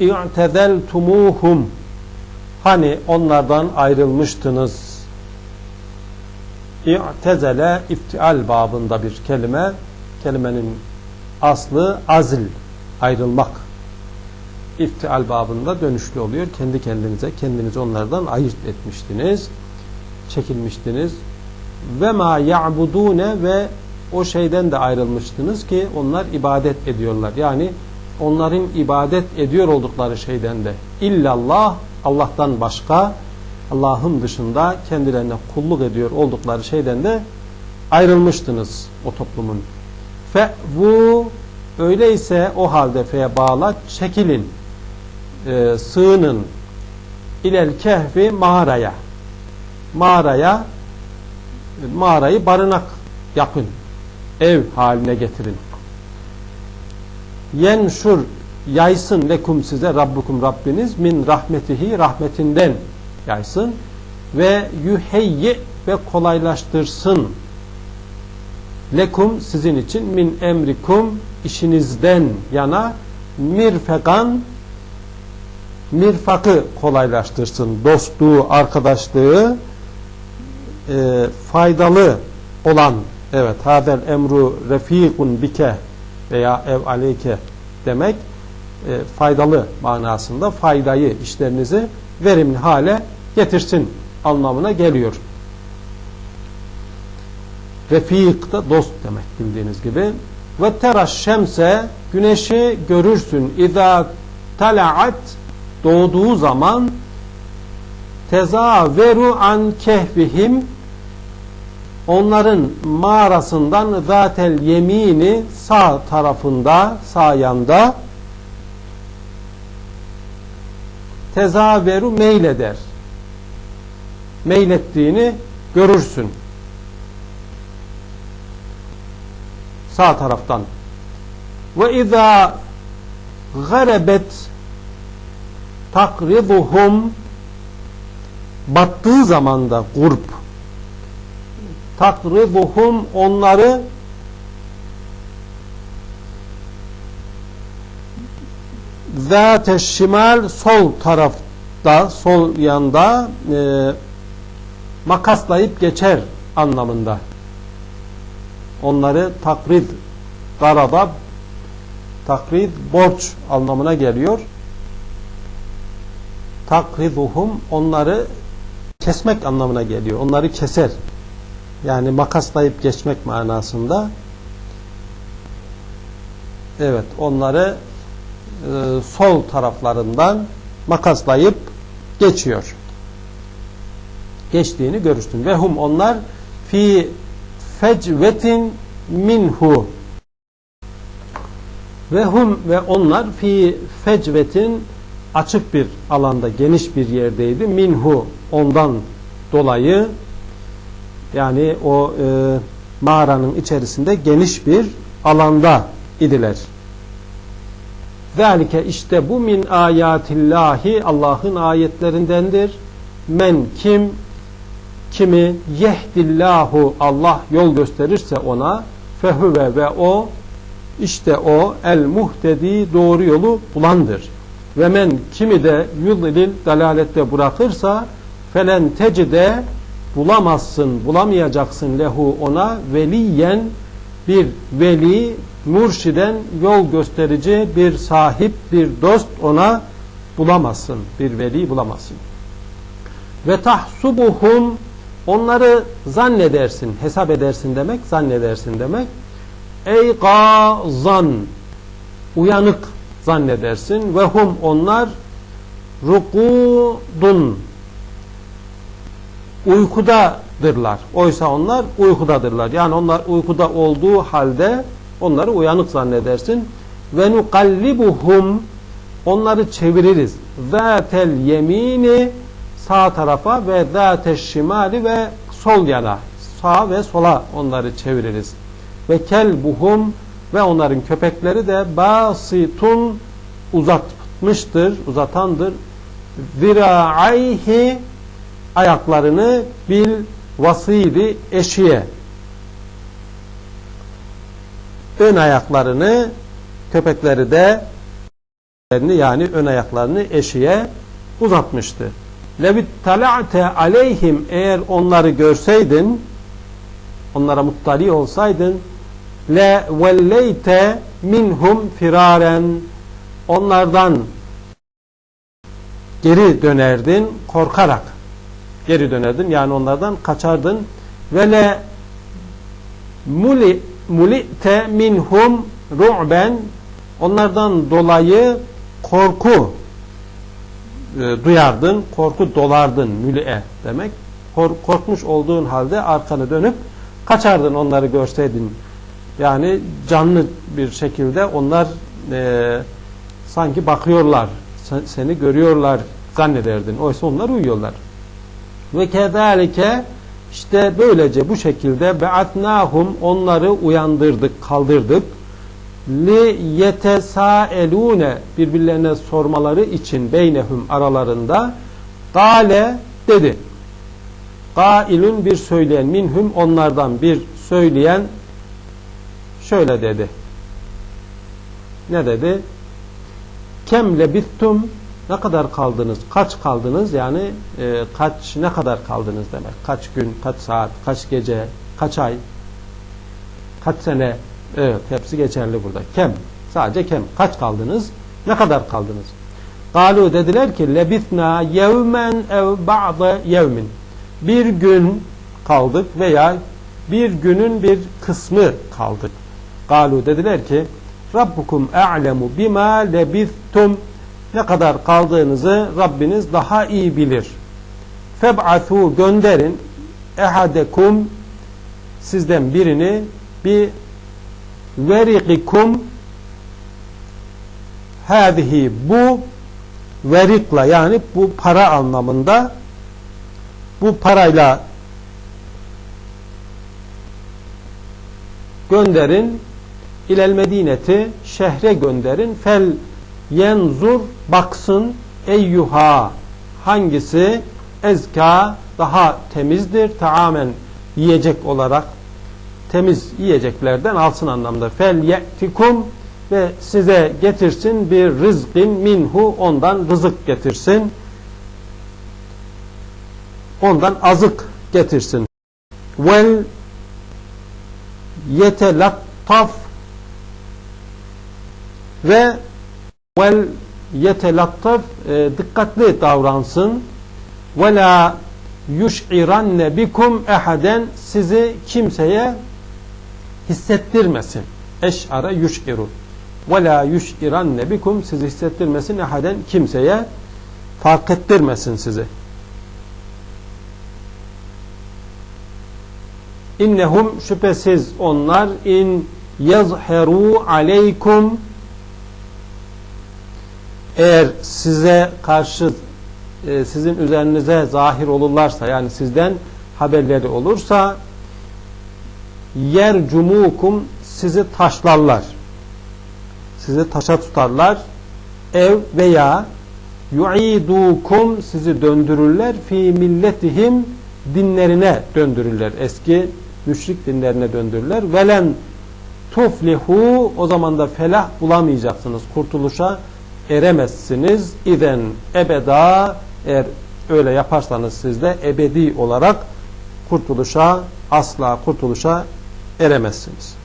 i'tezeltumuhum Hani onlardan ayrılmıştınız. İ'tezele iftial babında bir kelime. Kelimenin aslı azil, ayrılmak. İftial babında dönüşlü oluyor. Kendi kendinize, kendinizi onlardan ayırt etmiştiniz. Çekilmiştiniz. Ve ma ya'budune ve o şeyden de ayrılmıştınız ki onlar ibadet ediyorlar. Yani onların ibadet ediyor oldukları şeyden de. İllallah Allah'tan başka Allah'ın dışında kendilerine kulluk ediyor oldukları şeyden de ayrılmıştınız o toplumun. Fe bu öyleyse o halde feye bağla çekilin e, sığının ilel kehfi mağaraya. Mağaraya mağarayı barınak yapın ev haline getirin yenşur yaysın lekum size Rabbukum Rabbiniz min rahmetihi rahmetinden yaysın. Ve yuheyyi ve kolaylaştırsın. Lekum sizin için min emrikum işinizden yana mirfekan mirfakı kolaylaştırsın. Dostluğu, arkadaşlığı e, faydalı olan evet hadel emru refikun bike veya ev aleyke demek e, faydalı manasında faydayı işlerinizi verimli hale getirsin anlamına geliyor. Refik da dost demek bildiğiniz gibi. Ve teraş şemse güneşi görürsün. İza talaat doğduğu zaman tezaveru an kehvihim onların mağarasından zatel yemini sağ tarafında sağ yanda tezaveru meyleder. Meylettiğini görürsün. Sağ taraftan. Ve izâ garebet takriduhum battığı zamanda grup takriduhum onları zâte şimal sol tarafta sol yanda e, makaslayıp geçer anlamında. Onları takrid garaba takrid borç anlamına geliyor. Takriduhum onları kesmek anlamına geliyor. Onları keser yani makaslayıp geçmek manasında evet onları e, sol taraflarından makaslayıp geçiyor. Geçtiğini görürsün. Ve hum onlar fi fecvetin minhu ve hum ve onlar fi fecvetin açık bir alanda geniş bir yerdeydi. Minhu ondan dolayı yani o e, mağaranın içerisinde geniş bir alanda idiler. Zalike işte bu min ayatillahi Allah'ın ayetlerindendir. Men kim kimi yehdillahu Allah yol gösterirse ona fehüve ve o işte o el muhtedi doğru yolu bulandır. Ve men kimi de yudlil dalalette bırakırsa felen tecide bulamazsın, bulamayacaksın lehu ona veliyen bir veli murşiden yol gösterici bir sahip, bir dost ona bulamazsın. Bir veli bulamazsın. Ve tahsubuhum onları zannedersin, hesap edersin demek, zannedersin demek. Ey gazan uyanık zannedersin ve hum onlar rukudun uykudadırlar. Oysa onlar uykudadırlar. Yani onlar uykuda olduğu halde onları uyanık zannedersin. Ve nukallibuhum onları çeviririz. Zâtel yemini sağ tarafa ve zâteş şimali ve sol yana sağ ve sola onları çeviririz. Ve kelbuhum ve onların köpekleri de basitun uzatmıştır, uzatandır. Zira'ayhi ayaklarını bil vasili eşiğe ön ayaklarını köpekleri de yani ön ayaklarını eşiğe uzatmıştı. Levit tala'te aleyhim eğer onları görseydin onlara muttali olsaydın le velleyte minhum firaren onlardan geri dönerdin korkarak geri dönerdin yani onlardan kaçardın ve le muli mulite minhum ru'ben onlardan dolayı korku e, duyardın, korku dolardın müli'e demek. Kork- korkmuş olduğun halde arkanı dönüp kaçardın onları görseydin. Yani canlı bir şekilde onlar e, sanki bakıyorlar, sen- seni görüyorlar zannederdin. Oysa onlar uyuyorlar. Ve kezalike işte böylece bu şekilde be'atnahum onları uyandırdık, kaldırdık. Li yetesaelune birbirlerine sormaları için beynehum aralarında gale dedi. Gailun bir söyleyen minhum onlardan bir söyleyen şöyle dedi. Ne dedi? Kem lebittum ne kadar kaldınız? Kaç kaldınız? Yani e, kaç ne kadar kaldınız demek. Kaç gün, kaç saat, kaç gece, kaç ay, kaç sene. Evet, hepsi geçerli burada. Kem. Sadece kem. Kaç kaldınız? Ne kadar kaldınız? Galu dediler ki lebitna yevmen ev ba'da yevmin. Bir gün kaldık veya bir günün bir kısmı kaldık. Galu dediler ki Rabbukum a'lemu bima lebithtum ne kadar kaldığınızı Rabbiniz daha iyi bilir. Feb'athu gönderin. Ehadekum sizden birini. Bir verikikum hadihi bu verikla yani bu para anlamında bu parayla gönderin. İlel medineti şehre gönderin. Fel yenzur baksın eyyuha. Hangisi? Ezka daha temizdir tamamen yiyecek olarak temiz yiyeceklerden alsın anlamda. Fel ye'tikum ve size getirsin bir rızkın minhu ondan rızık getirsin. Ondan azık getirsin. Vel yetelattaf ve vel yetelattaf e, dikkatli davransın ve la yuş'iranne bikum ehaden sizi kimseye hissettirmesin. Eş'ara yuş'iru. Ve la yuş'iranne bikum sizi hissettirmesin ehaden kimseye fark ettirmesin sizi. İnnehum şüphesiz onlar in yazheru aleykum eğer size karşı e, sizin üzerinize zahir olurlarsa yani sizden haberleri olursa yer cumukum sizi taşlarlar. Sizi taşa tutarlar. Ev veya yu'idukum sizi döndürürler. Fi milletihim dinlerine döndürürler. Eski müşrik dinlerine döndürürler. Velen tuflihu o zaman da felah bulamayacaksınız. Kurtuluşa eremezsiniz iden ebeda eğer öyle yaparsanız siz de ebedi olarak kurtuluşa asla kurtuluşa eremezsiniz.